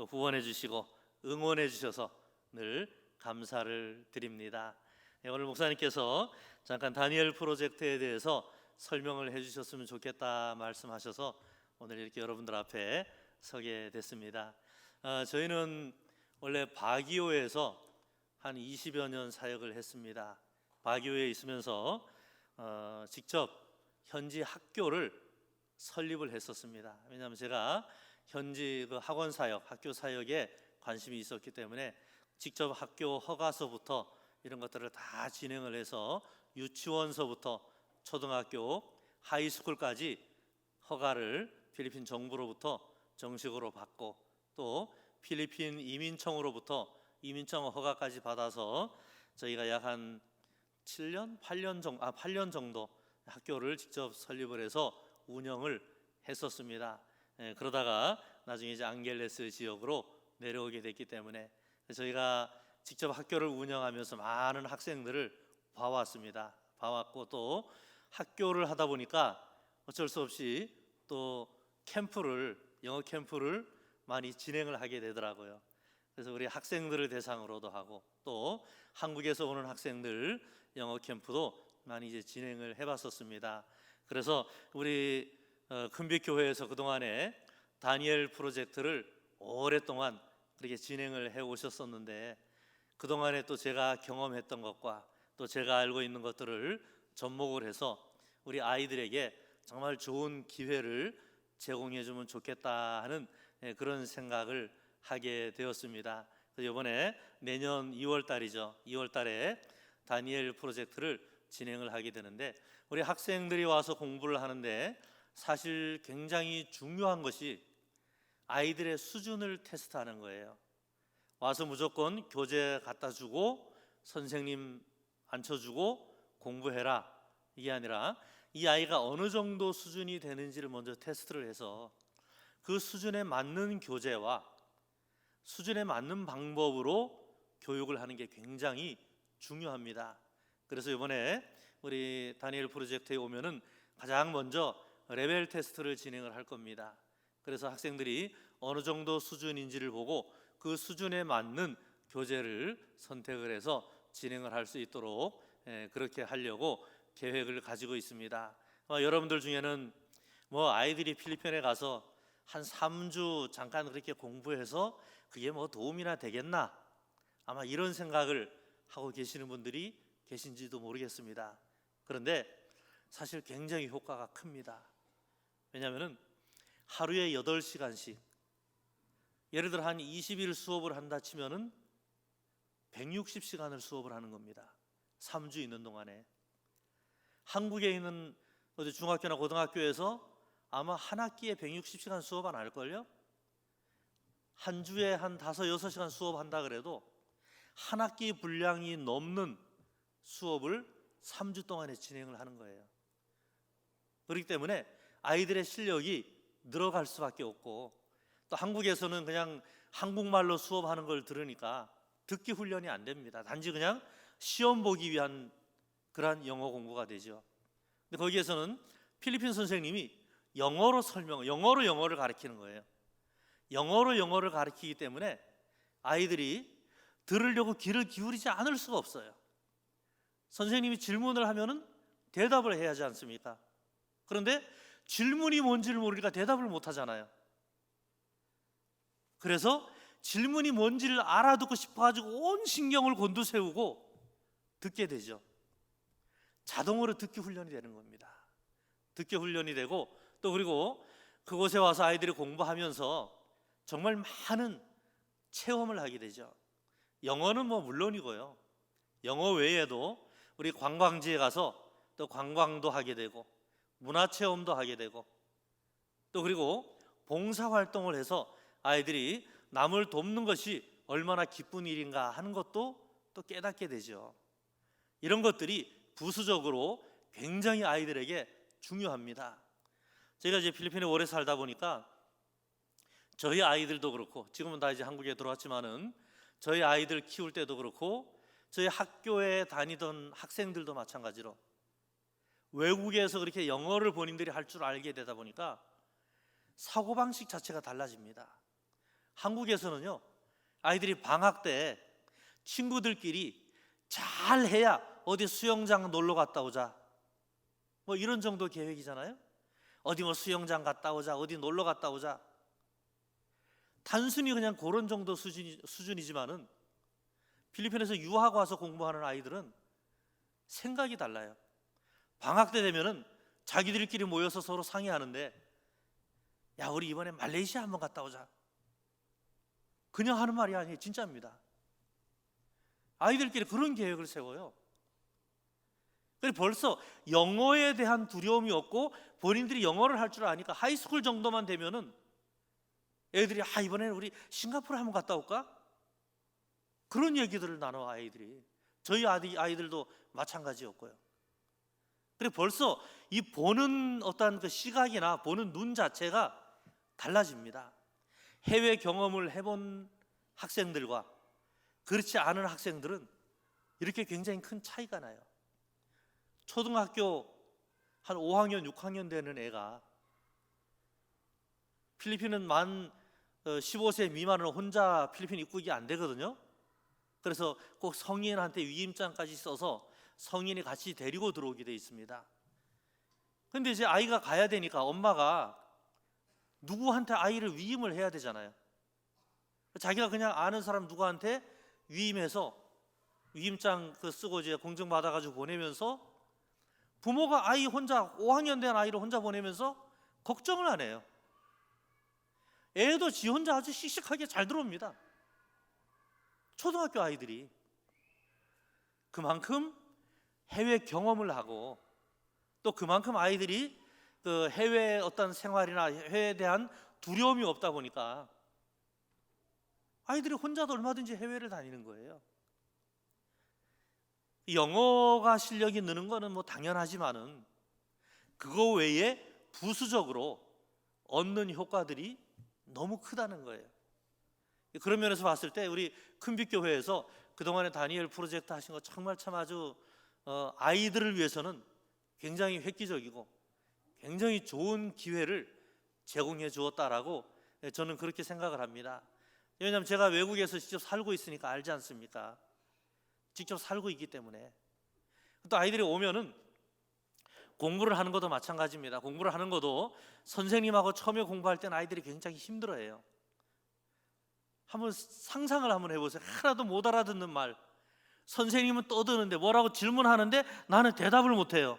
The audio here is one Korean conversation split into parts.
또 후원해 주시고 응원해 주셔서 늘 감사를 드립니다. 예, 오늘 목사님께서 잠깐 다니엘 프로젝트에 대해서 설명을 해 주셨으면 좋겠다 말씀하셔서 오늘 이렇게 여러분들 앞에 서게 됐습니다. 아, 저희는 원래 바기오에서 한 20여 년 사역을 했습니다. 바기오에 있으면서 어, 직접 현지 학교를 설립을 했었습니다. 왜냐하면 제가 현지 그 학원 사역, 학교 사역에 관심이 있었기 때문에 직접 학교 허가서부터 이런 것들을 다 진행을 해서 유치원서부터 초등학교, 하이스쿨까지 허가를 필리핀 정부로부터 정식으로 받고 또 필리핀 이민청으로부터 이민청 허가까지 받아서 저희가 약 한 7년, 8년 정도 아 8년 정도 학교를 직접 설립을 해서 운영을 했었습니다. 예, 그러다가 나중에 이제 앙겔레스 지역으로 내려오게 됐기 때문에 저희가 직접 학교를 운영하면서 많은 학생들을 봐왔습니다. 봐왔고 또 학교를 하다 보니까 어쩔 수 없이 또 캠프를 영어 캠프를 많이 진행을 하게 되더라고요. 그래서 우리 학생들을 대상으로도 하고 또 한국에서 오는 학생들 영어 캠프도 많이 이제 진행을 해봤었습니다. 그래서 우리 어, 큰빛 교회에서 그 동안에 다니엘 프로젝트를 오랫동안 그렇게 진행을 해 오셨었는데 그 동안에 또 제가 경험했던 것과 또 제가 알고 있는 것들을 접목을 해서 우리 아이들에게 정말 좋은 기회를 제공해 주면 좋겠다 하는 예, 그런 생각을 하게 되었습니다. 그래서 이번에 내년 2월 달이죠. 2월 달에 다니엘 프로젝트를 진행을 하게 되는데 우리 학생들이 와서 공부를 하는데 사실 굉장히 중요한 것이 아이들의 수준을 테스트하는 거예요. 와서 무조건 교재 갖다 주고 선생님 앉혀 주고 공부해라 이게 아니라 이 아이가 어느 정도 수준이 되는지를 먼저 테스트를 해서 그 수준에 맞는 교재와 수준에 맞는 방법으로 교육을 하는 게 굉장히 중요합니다. 그래서 이번에 우리 다니엘 프로젝트에 오면은 가장 먼저 레벨 테스트를 진행을 할 겁니다. 그래서 학생들이 어느 정도 수준인지를 보고 그 수준에 맞는 교재를 선택을 해서 진행을 할 수 있도록 예, 그렇게 하려고 계획을 가지고 있습니다. 어, 여러분들 중에는 뭐 아이들이 필리핀에 가서 한 3주 잠깐 그렇게 공부해서 그게 뭐 도움이나 되겠나? 아마 이런 생각을 하고 계시는 분들이 계신지도 모르겠습니다. 그런데 사실 굉장히 효과가 큽니다. 왜냐하면은 하루에 8시간씩 예를 들어 한 20일 수업을 한다 치면은 160시간을 수업을 하는 겁니다. 3주 있는 동안에 한국에 있는 어디 중학교나 고등학교에서 아마 한 학기에 160시간 수업 안 할걸요? 한 주에 한 다섯 여섯 시간 수업한다 그래도 한 학기 분량이 넘는 수업을 3주 동안에 진행을 하는 거예요. 그렇기 때문에 아이들의 실력이 늘어갈 수밖에 없고 또 한국에서는 그냥 한국말로 수업하는 걸 들으니까 듣기 훈련이 안 됩니다. 단지 그냥 시험 보기 위한 그러한 영어 공부가 되죠. 근데 거기에서는 필리핀 선생님이 영어로 설명, 영어로 영어를 가르치는 거예요. 영어로 영어를 가르치기 때문에 아이들이 들으려고 귀를 기울이지 않을 수가 없어요. 선생님이 질문을 하면은 대답을 해야 하지 않습니까? 그런데 질문이 뭔지를 모르니까 대답을 못 하잖아요. 그래서 질문이 뭔지를 알아듣고 싶어 가지고 온 신경을 곤두세우고 듣게 되죠. 자동으로 듣기 훈련이 되는 겁니다. 듣기 훈련이 되고 또 그리고 그곳에 와서 아이들이 공부하면서 정말 많은 체험을 하게 되죠. 영어는 뭐 물론이고요. 영어 외에도 우리 관광지에 가서 또 관광도 하게 되고 문화 체험도 하게 되고 또 그리고 봉사 활동을 해서 아이들이 남을 돕는 것이 얼마나 기쁜 일인가 하는 것도 또 깨닫게 되죠. 이런 것들이 부수적으로 굉장히 아이들에게 중요합니다. 제가 이제 필리핀에 오래 살다 보니까 저희 아이들도 그렇고 지금은 다 이제 한국에 들어왔지만은 저희 아이들 키울 때도 그렇고 저희 학교에 다니던 학생들도 마찬가지로 외국에서 그렇게 영어를 본인들이 할 줄 알게 되다 보니까 사고방식 자체가 달라집니다. 한국에서는요 아이들이 방학 때 친구들끼리 잘 해야 어디 수영장 놀러 갔다 오자. 뭐 이런 정도 계획이잖아요. 어디 뭐 수영장 갔다 오자 어디 놀러 갔다 오자. 단순히 그냥 그런 정도 수준이, 수준이지만은 필리핀에서 유학 와서 공부하는 아이들은 생각이 달라요 방학 때 되면은 자기들끼리 모여서 서로 상의하는데 야 우리 이번에 말레이시아 한번 갔다 오자. 그냥 하는 말이 아니에요. 진짜입니다. 아이들끼리 그런 계획을 세워요. 그래서 벌써 영어에 대한 두려움이 없고 본인들이 영어를 할 줄 아니까 하이스쿨 정도만 되면은 애들이 아 이번에는 우리 싱가포르 한번 갔다 올까? 그런 얘기들을 나눠 아이들이. 저희 아이, 아이들도 마찬가지였고요 그래 벌써 이 보는 어떤 그 시각이나 보는 눈 자체가 달라집니다. 해외 경험을 해본 학생들과 그렇지 않은 학생들은 이렇게 굉장히 큰 차이가 나요. 초등학교 한 5학년, 6학년 되는 애가 필리핀은 만 15세 미만은 혼자 필리핀 입국이 안 되거든요. 그래서 꼭 성인한테 위임장까지 써서 성인이 같이 데리고 들어오게 돼 있습니다. 근데 이제 아이가 가야 되니까 엄마가 누구한테 아이를 위임을 해야 되잖아요. 자기가 그냥 아는 사람 누구한테 위임해서 위임장 그 쓰고 이제 공증 받아가지고 보내면서 부모가 아이 혼자 5학년 된 아이를 혼자 보내면서 걱정을 안 해요. 애도 지 혼자 아주 씩씩하게 잘 들어옵니다. 초등학교 아이들이 그만큼 해외 경험을 하고 또 그만큼 아이들이 그 해외 어떤 생활이나 해외에 대한 두려움이 없다 보니까 아이들이 혼자도 얼마든지 해외를 다니는 거예요. 영어가 실력이 느는 거는 뭐 당연하지만은 그거 외에 부수적으로 얻는 효과들이 너무 크다는 거예요. 그런 면에서 봤을 때 우리 큰빛 교회에서 그동안에 다니엘 프로젝트 하신 거 정말 참 아주 어, 아이들을 위해서는 굉장히 획기적이고 굉장히 좋은 기회를 제공해 주었다라고 저는 그렇게 생각을 합니다. 왜냐하면 제가 외국에서 직접 살고 있으니까 알지 않습니까? 직접 살고 있기 때문에 또 아이들이 오면은 공부를 하는 것도 마찬가지입니다. 공부를 하는 것도 선생님하고 처음에 공부할 때는 아이들이 굉장히 힘들어해요. 한번 상상을 한번 해보세요. 하나도 못 알아듣는 말. 선생님은 떠드는데 뭐라고 질문하는데 나는 대답을 못 해요.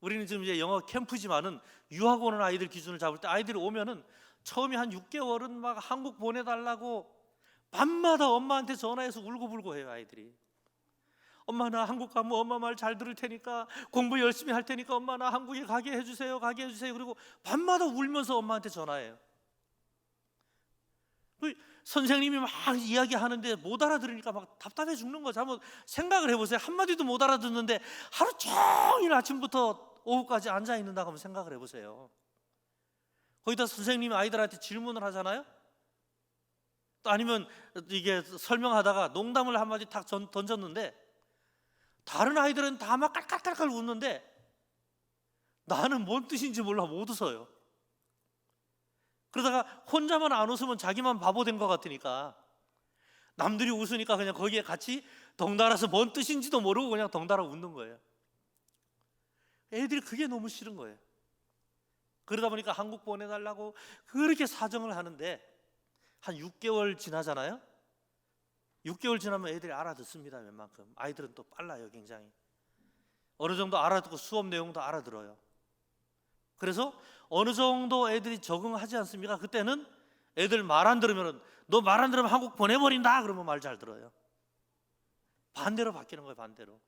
우리는 지금 이제 영어 캠프지만은 유학 오는 아이들 기준을 잡을 때 아이들이 오면은 처음에 한 6개월은 막 한국 보내달라고 밤마다 엄마한테 전화해서 울고불고 해요 아이들이. 엄마 나 한국 가면 엄마 말 잘 들을 테니까 공부 열심히 할 테니까 엄마 나 한국에 가게 해주세요 가게 해주세요 그리고 밤마다 울면서 엄마한테 전화해요. 그 선생님이 막 이야기하는데 못 알아들으니까 막 답답해 죽는 거죠. 한번 생각을 해보세요. 한마디도 못 알아듣는데 하루 종일 아침부터 오후까지 앉아 있는다고 한번 생각을 해보세요. 거기다 선생님이 아이들한테 질문을 하잖아요. 또 아니면 이게 설명하다가 농담을 한마디 탁 던졌는데 다른 아이들은 다 막 깔깔깔깔 웃는데 나는 뭔 뜻인지 몰라 못 웃어요. 그러다가 혼자만 안 웃으면 자기만 바보 된 것 같으니까 남들이 웃으니까 그냥 거기에 같이 덩달아서 뭔 뜻인지도 모르고 그냥 덩달아 웃는 거예요. 애들이 그게 너무 싫은 거예요. 그러다 보니까 한국 보내달라고 그렇게 사정을 하는데 한 6개월 지나잖아요. 6개월 지나면 애들이 알아듣습니다. 웬만큼 아이들은 또 빨라요, 굉장히. 어느 정도 알아듣고 수업 내용도 알아들어요. 그래서 어느 정도 애들이 적응하지 않습니까? 그때는 애들 말 안 들으면 너 말 안 들으면 한국 보내버린다 그러면 말 잘 들어요. 반대로 바뀌는 거예요, 반대로.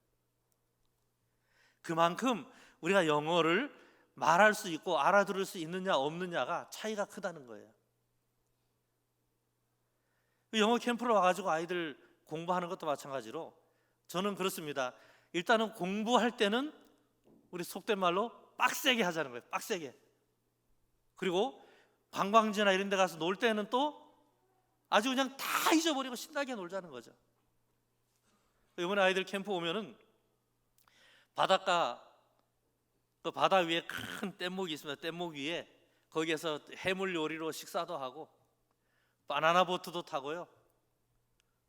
그만큼 우리가 영어를 말할 수 있고 알아들을 수 있느냐 없느냐가 차이가 크다는 거예요. 영어 캠프로 와가지고 아이들 공부하는 것도 마찬가지로 저는 그렇습니다. 일단은 공부할 때는 우리 속된 말로 빡세게 하자는 거예요. 빡세게. 그리고 관광지나 이런 데 가서 놀 때는 또 아주 그냥 다 잊어버리고 신나게 놀자는 거죠. 이번에 아이들 캠프 오면은 바닷가 그 바다 위에 큰 뗏목이 있습니다. 뗏목 위에 거기에서 해물 요리로 식사도 하고 바나나 보트도 타고요.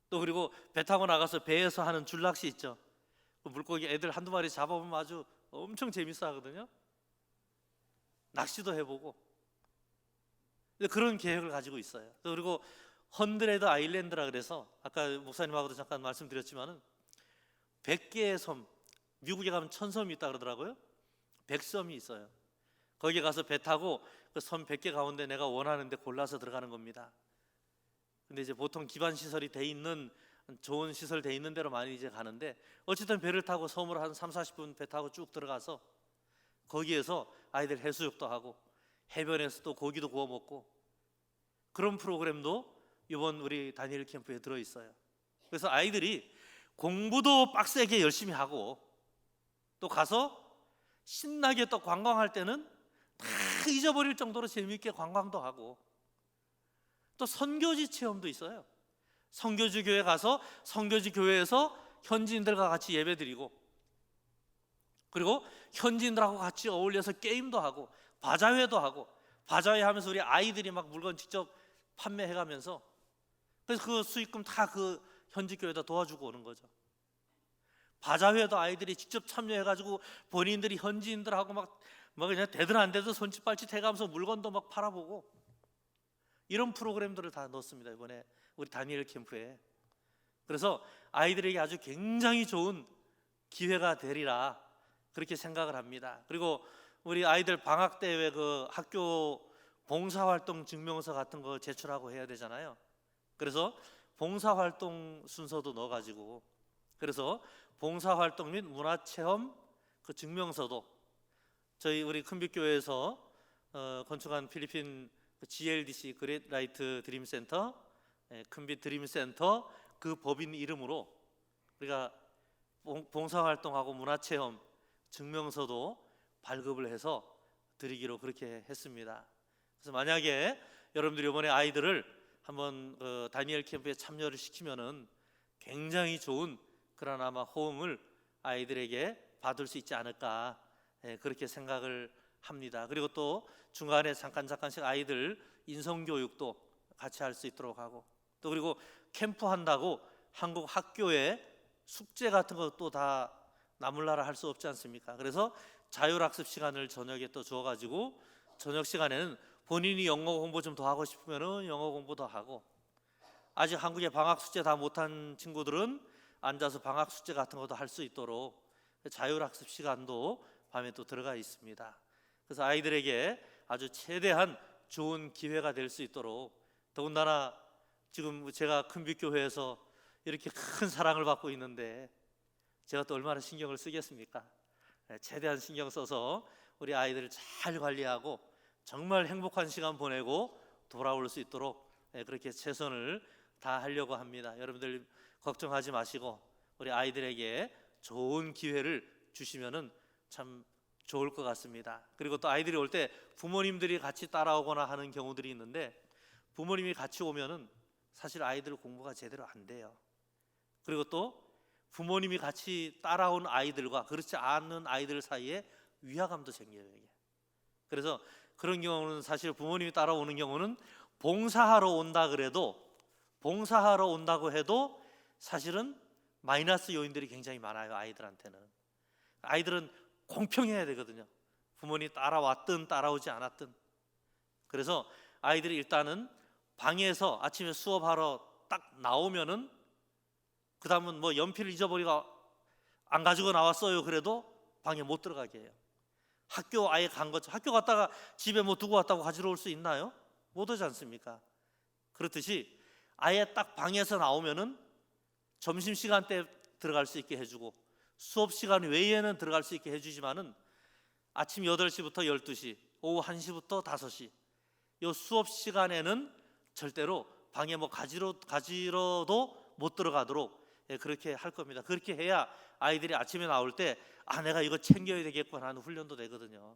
또 그리고 배 타고 나가서 배에서 하는 줄낚시 있죠. 그 물고기 애들 한두 마리 잡아보면 아주 엄청 재밌어 하거든요. 낚시도 해보고 그런 계획을 가지고 있어요. 또 그리고 헌드레드 아일랜드라 그래서 아까 목사님하고도 잠깐 말씀드렸지만은 100개의 섬 미국에 가면 천 섬이 있다 그러더라고요. 100섬이 있어요. 거기 가서 배 타고 그 섬 100개 가운데 내가 원하는 데 골라서 들어가는 겁니다. 근데 이제 보통 기반 시설이 돼 있는 좋은 시설 돼 있는 데로 많이 이제 가는데 어쨌든 배를 타고 섬으로 한 3, 40분 배 타고 쭉 들어가서 거기에서 아이들 해수욕도 하고 해변에서 또 고기도 구워 먹고 그런 프로그램도 이번 우리 다니엘 캠프에 들어 있어요. 그래서 아이들이 공부도 빡세게 열심히 하고 또 가서 신나게 또 관광할 때는 다 잊어버릴 정도로 재미있게 관광도 하고 또 선교지 체험도 있어요. 선교지 교회 가서 선교지 교회에서 현지인들과 같이 예배드리고 그리고 현지인들하고 같이 어울려서 게임도 하고 바자회도 하고 바자회 하면서 우리 아이들이 막 물건 직접 판매해 가면서 그래서 그 수익금 다 그 현지 교회에다 도와주고 오는 거죠. 바자회도 아이들이 직접 참여해 가지고 본인들이 현지인들하고 막, 막 그냥 되든 안 되든 손짓 발짓 해 가면서 물건도 막 팔아보고 이런 프로그램들을 다 넣었습니다 이번에 우리 다니엘 캠프에 그래서 아이들에게 아주 굉장히 좋은 기회가 되리라 그렇게 생각을 합니다. 그리고 우리 아이들 방학 때 왜 그 학교 봉사활동 증명서 같은 거 제출하고 해야 되잖아요. 그래서 봉사활동 순서도 넣어가지고 그래서 봉사활동 및 문화체험 그 증명서도 저희 우리 큰빛교회에서 어, 건축한 필리핀 그 GLDC 그레이라이트 드림 센터 예, 큰빛 드림 센터 그 법인 이름으로 우리가 봉- 봉사 활동하고 문화 체험 증명서도 발급을 해서 드리기로 그렇게 했습니다. 그래서 만약에 여러분들이 이번에 아이들을 한번 그 다니엘 캠프에 참여를 시키면은 굉장히 좋은 그런 아마 호응을 아이들에게 받을 수 있지 않을까 예, 그렇게 생각을 합니다. 그리고 또 중간에 잠깐 잠깐씩 아이들 인성 교육도 같이 할 수 있도록 하고 또 그리고 캠프 한다고 한국 학교에 숙제 같은 것도 다 나물나라 할 수 없지 않습니까? 그래서 자율학습 시간을 저녁에 또 주어가지고 저녁 시간에는 본인이 영어 공부 좀 더 하고 싶으면은 영어 공부 더 하고 아직 한국에 방학 숙제 다 못한 친구들은 앉아서 방학 숙제 같은 것도 할 수 있도록 자율학습 시간도 밤에 또 들어가 있습니다. 그래서 아이들에게 아주 최대한 좋은 기회가 될 수 있도록 더군다나 지금 제가 큰빛교회에서 이렇게 큰 사랑을 받고 있는데 제가 또 얼마나 신경을 쓰겠습니까? 네, 최대한 신경 써서 우리 아이들을 잘 관리하고 정말 행복한 시간 보내고 돌아올 수 있도록 네, 그렇게 최선을 다하려고 합니다. 여러분들 걱정하지 마시고 우리 아이들에게 좋은 기회를 주시면은 참 좋을 것 같습니다. 그리고 또 아이들이 올 때 부모님들이 같이 따라오거나 하는 경우들이 있는데 부모님이 같이 오면은 사실 아이들 공부가 제대로 안 돼요. 그리고 또 부모님이 같이 따라온 아이들과 그렇지 않은 아이들 사이에 위화감도 생겨요. 그래서 그런 경우는 사실 부모님이 따라오는 경우는 봉사하러 온다 그래도 봉사하러 온다고 해도 사실은 마이너스 요인들이 굉장히 많아요. 아이들한테는 아이들은 공평해야 되거든요. 부모님 따라왔든 따라오지 않았든 그래서 아이들이 일단은 방에서 아침에 수업하러 딱 나오면은 그 다음은 뭐 연필 잊어버리고 안 가지고 나왔어요. 그래도 방에 못 들어가게 해요. 학교 아예 간 거죠. 학교 갔다가 집에 뭐 두고 왔다고 가지러 올 수 있나요? 못 오지 않습니까? 그렇듯이 아예 딱 방에서 나오면은 점심 시간 때 들어갈 수 있게 해주고 수업 시간 외에는 들어갈 수 있게 해주지만은 아침 8시부터 12시, 오후 1시부터 5시 요 수업 시간에는 절대로 방에 뭐 가지러 가지러도 못 들어가도록 예, 그렇게 할 겁니다. 그렇게 해야 아이들이 아침에 나올 때 아 내가 이거 챙겨야 되겠구나 하는 훈련도 되거든요.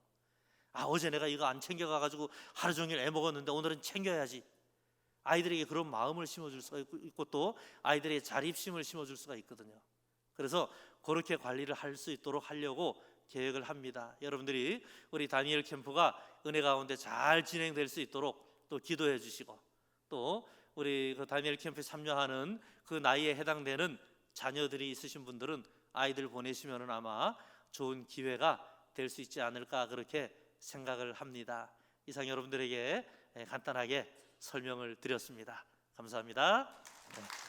아 어제 내가 이거 안 챙겨가 가지고 하루 종일 애 먹었는데 오늘은 챙겨야지. 아이들에게 그런 마음을 심어줄 수가 있고, 있고 또 아이들의 자립심을 심어줄 수가 있거든요. 그래서 그렇게 관리를 할 수 있도록 하려고 계획을 합니다. 여러분들이 우리 다니엘 캠프가 은혜 가운데 잘 진행될 수 있도록 또 기도해 주시고 또 우리 그 다니엘 캠프에 참여하는 그 나이에 해당되는 자녀들이 있으신 분들은 아이들 보내시면은 아마 좋은 기회가 될 수 있지 않을까 그렇게 생각을 합니다. 이상 여러분들에게 간단하게 설명을 드렸습니다. 감사합니다. 네.